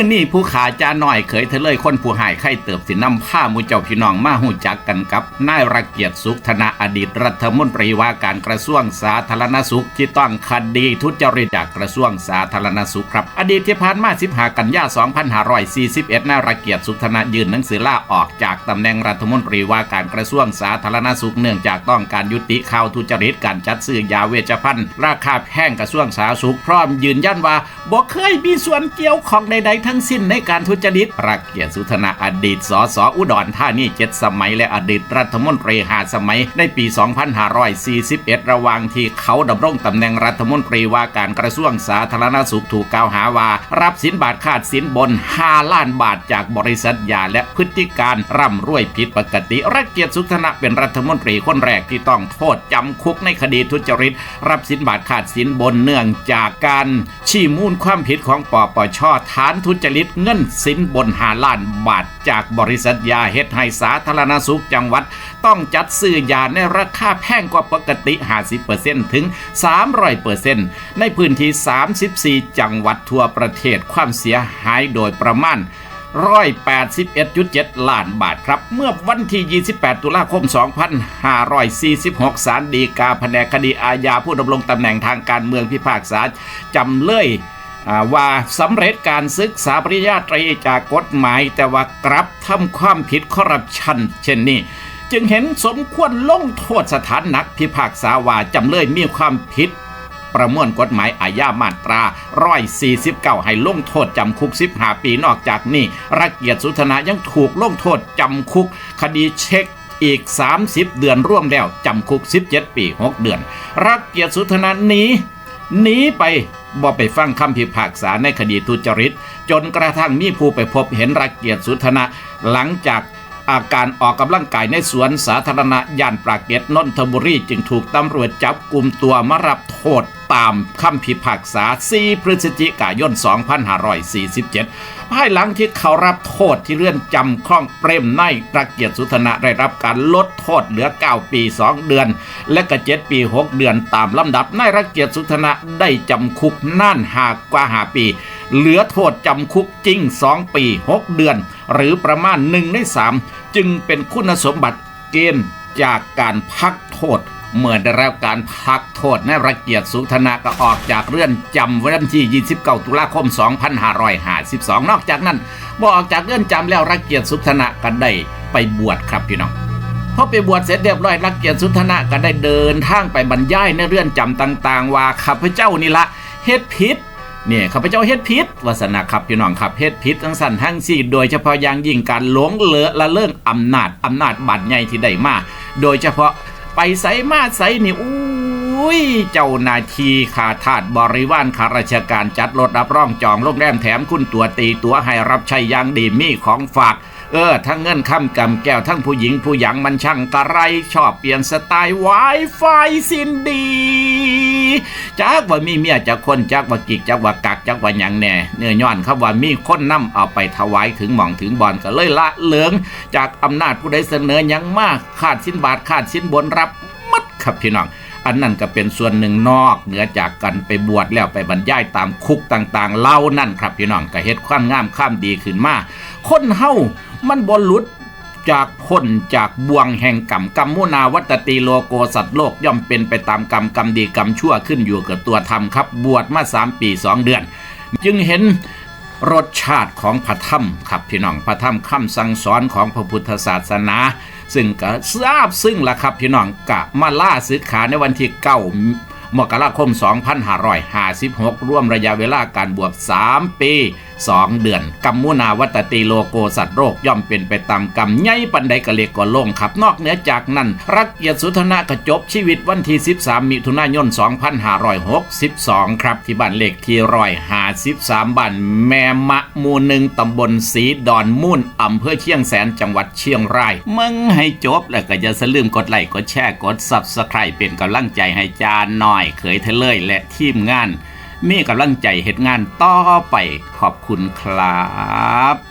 อนี้ผู้ขาจ้าน้อยเคยเธอเลยคนผู้หายไข่เติบสินำผ้ามูเจ้าพี่น้องมาหูจักกันกับนายรักเกียรติสุขธนาอดีตรัฐมนตรีว่าการกระทรวงสาธารณสุขที่ต้องคดีทุจริตจากกระทรวงสาธารณสุขครับ อดีตที่ผ่านมา15กันยา2541นายรักเกียรติสุขธนายื่นหนังสือลาออกจากตำแหน่งรัฐมนตรีว่าการกระทรวงสาธารณสุขเนื่องจากต้องการยุติข่าวทุจริตการจัดซื้อยาเวชภัณฑ์ราคาแพงกระทรวงสาธารณสุขพร้อมยืนยันว่าบ่เคยมีส่วนเกี่ยวของใดๆทั้งสิ้นในการทุจริตรักเกียรติสุธนาอดีตสสอุดรธานีเจ็ดสมัยและอดีตรัฐมนตรีหาสมัยในปี 2541 ระหว่างที่เขาดำรงตำแหน่งรัฐมนตรีว่าการกระทรวงสาธารณสุขถูกกล่าวหาว่า รับสินบาทขาดสินบน 5 ล้านบาทจากบริษัทยาและพฤติการร่ำรวยผิดปกติรักเกียรติสุธนาเป็นรัฐมนตรีคนแรกที่ต้องโทษจำคุกในคดีทุจริต รับสินบาทขาดสินบนเนื่องจากการชี้มูลความผิดของปปชฐานทุจริตเงินสินบนหาล้านบาท จากบริษัทยาเฮ็ดให้สาธารณสุขจังหวัด ต้องจัดซื้อยาในราคาแพงกว่าปกติ 50%ถึง 300%ในพื้นที่ 34 จังหวัดทั่วประเทศความเสียหายโดยประมาณ181.7 ล้านบาทครับ เมื่อวันที่ 28 ตุลาคม 2546สารดีกาแผนกคดีอาญาผู้ดำรงตำแหน่งทางการเมืองพิพากษาจำเลยอ่า ว่าสำเร็จการศึกษาปริญญาตรีจากกฎหมาย แต่ว่ากลับทำความผิดคอร์รัปชันเช่นนี้ จึงเห็นสมควรลงโทษสถานหนักพิพากษาว่าจำเลยมีความผิดประมวลกฎหมายอาญามาตรา149ให้ลงโทษจำคุก15ปีนอกจากนี้รักเกียรติสุธนายังถูกลงโทษจำคุก คดีเช็คอีก 30 เดือนร่วมแล้วจำคุก 17 ปี 6 เดือน รักเกียรติสุธนาหนี หนีไปบ่ไปฟังคำพิพากษาในคดีทุจริต จนกระทั่งมีผู้ไปพบเห็นรักเกียรติสุธนาหลังจากอาการออกกำลังกายในสวนสาธารณะย่านปราเกตนนทบุรีจึงถูกตำรวจจับกลุ่มตัวมารับโทษ ตามคำพิพากษา 4 พฤศจิกายน 2547 ภายหลังที่เขารับโทษที่เรือนจำคลองเปรมในประเกียรติสุธนะได้รับการลดโทษเหลือ 9 ปี 2 เดือน และก็ 7 ปี 6 เดือนตามลำดับนายรักเกียรติสุธนะได้จำคุกน่านหากกว่าหาปี เหลือโทษจำคุกจริง 2 ปี 6 เดือน หรือประมาณ1ใน3จึงเป็นคุณสมบัติเกณฑ์จากการพักโทษ เมื่อได้รับการพักโทษนายรักเกียรติสุธนาก็ออกจากเรือนจำวันที่29ตุลาคม 2552 นอกจากนั้นบออกจากเรือนจำแล้วรักเกียรติสุธนาก็ได้ไปบวชครับพี่น้องพอไปบวชเสร็จเรียบร้อยรักเกียรติสุธนะก็ได้เดินทางไปบรรยายในเรือนจำต่างๆ ว่าข้าพเจ้านี่ละเฮ็ดผิดเนี่ยข้าพเจ้าเฮ็ดผิดวาสนะครับพี่น้องครับเฮ็ดผิดทั้งสั้นทั้งสี่โดยเฉพาะอย่างยิ่งการหลงเหลือละเลิงอำนาจอำนาจบัตรใหญ่ที่ได้มาโดยเฉพาะ ไปใส่มาใส่นี่อุ้ย เจ้าหนาทีขาทาดบริวารข้าราชการจัดรถรับร่องจองโรงแรมแถมคุณตัวตีตัวให้รับใช้อยางดีมีของฝาก เออ ทั้งเงินคำกำแก้วทั้งผู้หญิงผู้หยังมันช่างกระไร ชอบเปลี่ยนสไตล์ไวไฟสินดี จักว่ามีเมียจากคนจักว่ากิกจักว่ากักจักว่าหยังแน่เนื้อย้อนครับว่ามีคนนำเอาไปถวายถึงหม่องถึงบอนก็เลยละเหลืองจากอำนาจผู้ใดเสนอยังมากขาดสิ้นบาทขาดสิ้นบนรับมัดครับพี่น้องอันนั้นก็เป็นส่วนหนึ่งนอกเหนือจากกันไปบวชแล้วไปบรรยายตามคุกต่างๆเล่านั่นครับพี่น้องก็เฮ็ดความงามข้ามดีขึ้นมาคนเฮามันบนหลุด จากพ้นจากบ่วงแห่งกรรมกรรมมุนาวัตติโลโกสัตว์โลกย่อมเป็นไปตามกรรมกรรมดีกรรมชั่วขึ้นอยู่กับตัวธรรมครับ บวชมาสามปีสองเดือน จึงเห็นรสชาติของพระธรรมครับพี่น้องพระธรรมคำสั่งสอนของพระพุทธศาสนา ซึ่งก็ทราบซึ่งละครับพี่น้องกะมาล่าซื้อขาในวันที่เก้ามกราคม 2556 ร่วมระยะเวลาการบวช3ปี 2เดือนกัมมุนาวัตติโลโกสัตว์โรคย่อมเป็นไปตามกรรมใหญ่ปันใดกะเล็กก็ลงครับ นอกเหนือจากนั้น รักเกียรติสุธนะกระจบชีวิตวันที่ 13 มิถุนายน 2562 ครับ ที่บ้านเลขที่ร้อยหา13บ้านแม่มะมูหนึ่งตำบลสีดอนมุ่นอำเภอเชียงแสนจังหวัดเชียงรายมึงให้จบแล้วก็อย่าสลืมกดไลค์กดแชร์กด Subscribe เป็นกำลังใจให้จานหน่อย เขยเทเลยและทีมงาน มีกำลังใจเหตุงานต่อไปขอบคุณครับ